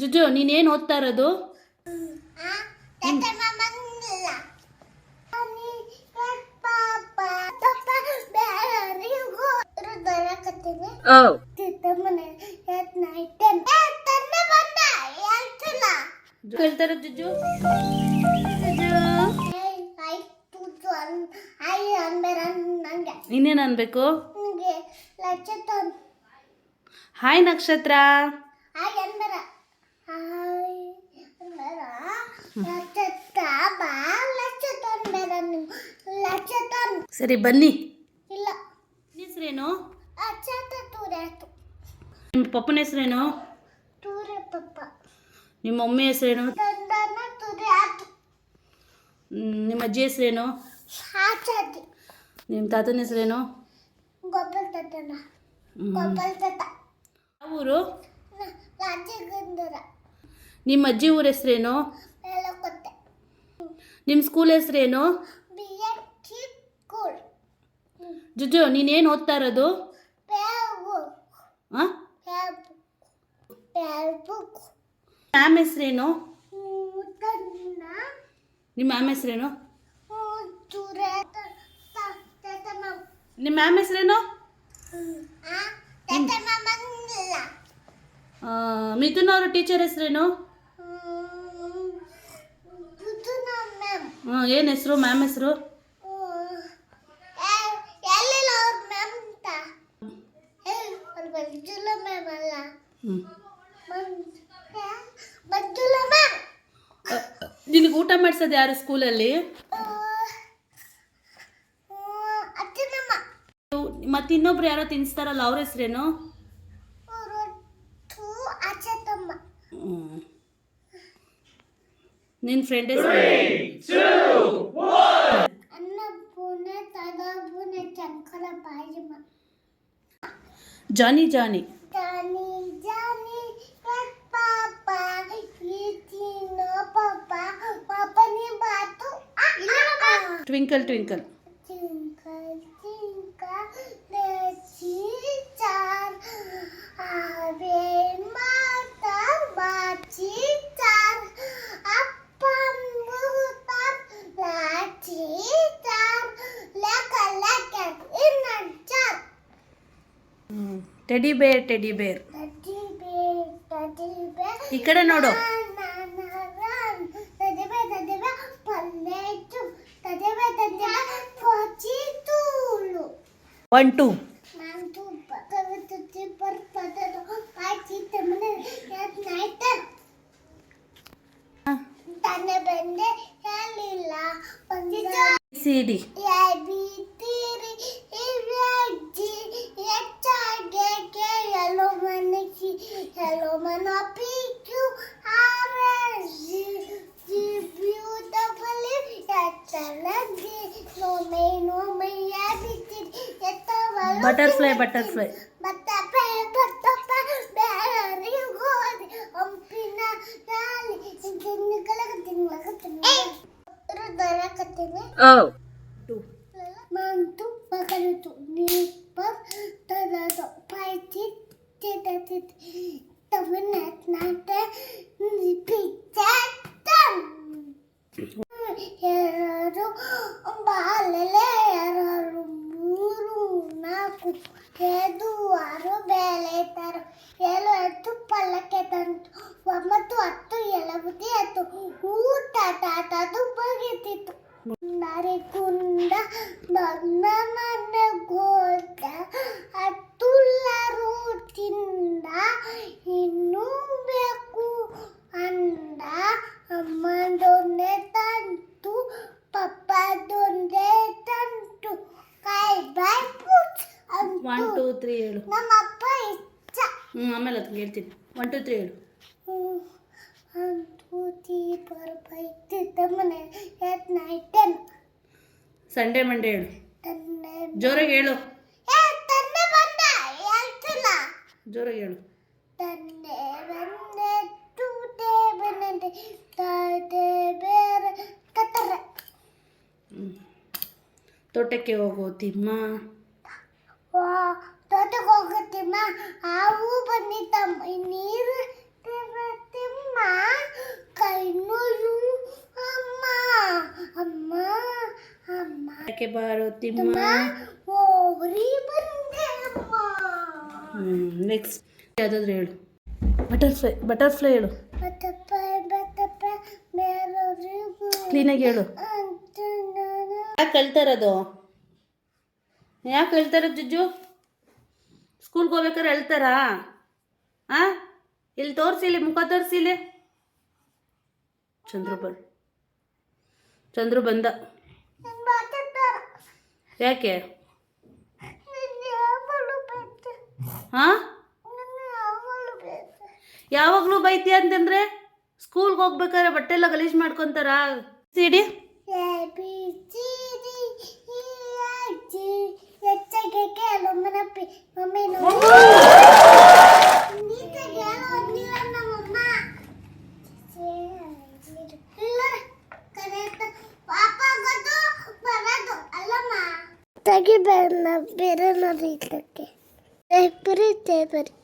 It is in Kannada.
ಜುಜು ನೀನೇನು ಓದ್ತಾ ಇರೋದು? ಇರೋದು ಜುಜು? ಇನ್ನೇನು ಅನ್ಬೇಕು? ಹಾಯ್ ನಕ್ಷತ್ರ. ಸರಿ ಬನ್ನಿ. ಇಲ್ಲ. ಹೆಸರೇನು? ಅಚ್ಚತ ತೂರೆ ಆಯ್ತು. ನಿಮ್ಮ ಪಪ್ಪನ ಹೆಸರೇನು? ನಿಮ್ಮ ಮಮ್ಮಿ ಹೆಸರೇನು? ನಿಮ್ಮ ಅಜ್ಜಿ ಹೆಸರೇನು? ನಿಮ್ಮ ತಾತನ ಹೆಸರೇನು? ಊರು? ರಾಜಗಂಧರ ನಿಮ್ಮ ಅಜ್ಜಿ ಊರ ಹೆಸರೇನು? ಮೇಲಕೊತ್ತೆ ನಿಮ್ಮ ಸ್ಕೂಲ್ ಹೆಸರೇನು? ಬಿ ಎಡ್ ಕೂಲ್ ಜುಜು ನೀನೇನು ಓದ್ತಾ ಇರೋದು? ಪೇವು. ಹಾಂ ಪೇವು. ಪೇವು. ಮ್ಯಾಮ್ ಹೆಸರೇನು? ಮೂತನ್ನ ನಿಮ್ಮ ಮ್ಯಾಮ್ ಹೆಸರೇನು? ತೂರೆ ತತನ ನಿಮ್ಮ ಮ್ಯಾಮ್ ಹೆಸರೇನು? ಆ ತತನ ಮಂಗಿಲ್ಲ ಆ, ಮಿಥುನ್ ಅವ್ರ ಟೀಚರ್ ಹೆಸರೇನು? ಮ್ಯಾಮ್ ಹಾಂ ಏನು ಹೆಸರು ಮ್ಯಾಮ್ ಹೆಸರು? ಹ್ಞೂ ನಿನಗೆ ಊಟ ಮಾಡಿಸೋದು ಯಾರು ಸ್ಕೂಲಲ್ಲಿ? ಮತ್ತೆ ಮತ್ತು ಇನ್ನೊಬ್ರು ಯಾರೋ ತಿನ್ನಿಸ್ತಾರಲ್ಲ ಅವ್ರ ಹೆಸರೇನು? ರೊಟ್ಟು నేను friend Johnny Johnny. Twinkle twinkle teddy bear teddy bear ఇక్కడ నోడు. One two CD butterfly butterfly Oh. Mantu makan itu nipar tada to paitit teta tet tapi nat nate nipita tam. Yararu balele yararu ಆರು ಬೆಳೆತಾರೆ ಏಳು ಹತ್ತು ಪಲ್ಲಕ್ಕೆ ತಂತು. ಒಂಬತ್ತು ಹತ್ತು ಎಲಬುದಿ ಹತ್ತು. ಊಟ ತಾತದು ಬಗೆತಿತ್ತು ನರಿ ಕುಂದ ನನ್ನ ಮನೆ ಗೋದ ಹತ್ತುಲ್ಲರು ತಿಂದ ಇನ್ನೂ ಬೇಕು ಅಂದ ಅಮ್ಮದೊಂದೇ ತಂತು, ಪಪ್ಪದೊಂದೇ ತಂತು. ಕೈ ಬಾಯ್. ಒನ್ ಟೂ ತ್ರೀ ಹೇಳು. ಹ್ಞೂ ಆಮೇಲೆ ಅದಕ್ಕೆ ಹೇಳ್ತೀನಿ. ಒನ್ ಟೂ ತ್ರೀ ಹೇಳು. ಸಂಡೇ ಮಂಡೇ ಹೇಳು. ಜೋರಾಗಿ ಹೇಳು. ಜೋರಾಗಿ ಹೇಳು. ತೋಟಕ್ಕೆ ಹೋಗೋ ತಿಮ್ಮ. ತೋಟಕ್ಕೆ ಹೋಗುತ್ತಿಮ್ಮ ಹಾವು ಬಂದಿತ್ತಮ್ಮ ನೀರು ತಿಮ್ಮ ಕೈನೂರು ಅಮ್ಮ ಅಮ್ಮ ಅಮ್ಮ. ಯಾಕೆ ತಿಮ್ಮ ಓರಿ ಬಂದೆ ಅಮ್ಮ. ನೆಕ್ಸ್ಟ್ ಯಾವುದಾದ್ರು ಹೇಳು. ಬಟರ್ಫ್ಲೈ ಬಟರ್ಫ್ಲೈ ಹೇಳು. ಬಟರ್ಫ್ಲೈ ಬಟರ್ಫ್ಲೈ ಕ್ಲೀನಾಗಿ ಹೇಳು. ಕಳ್ತಾ ಇರೋದು? ಯಾಕೆ ಹೇಳ್ತಾರೆ ಜುಜ್ಜು? ಸ್ಕೂಲ್ಗೆ ಹೋಗ್ಬೇಕಾದ್ರೆ ಹೇಳ್ತಾರಾ? ಆ? ಇಲ್ಲಿ ತೋರಿಸಿಲಿ ಮುಖ ತೋರಿಸಿಲಿ ಚಂದ್ರು ಬಂದ ಚಂದ್ರು ಬಂದ. ಯಾಕೆ? ಹಾಂ ಯಾವಾಗಲೂ ಬೈತೀಯ ಅಂತಂದ್ರೆ ಸ್ಕೂಲ್ಗೆ ಹೋಗ್ಬೇಕಾದ್ರೆ ಬಟ್ಟೆ ಎಲ್ಲ ಗಲೀಜು ಮಾಡ್ಕೊತಾರಾ? ಸಿಡಿ. takip edin. Beni nasıl takip? Teşekkür ederim.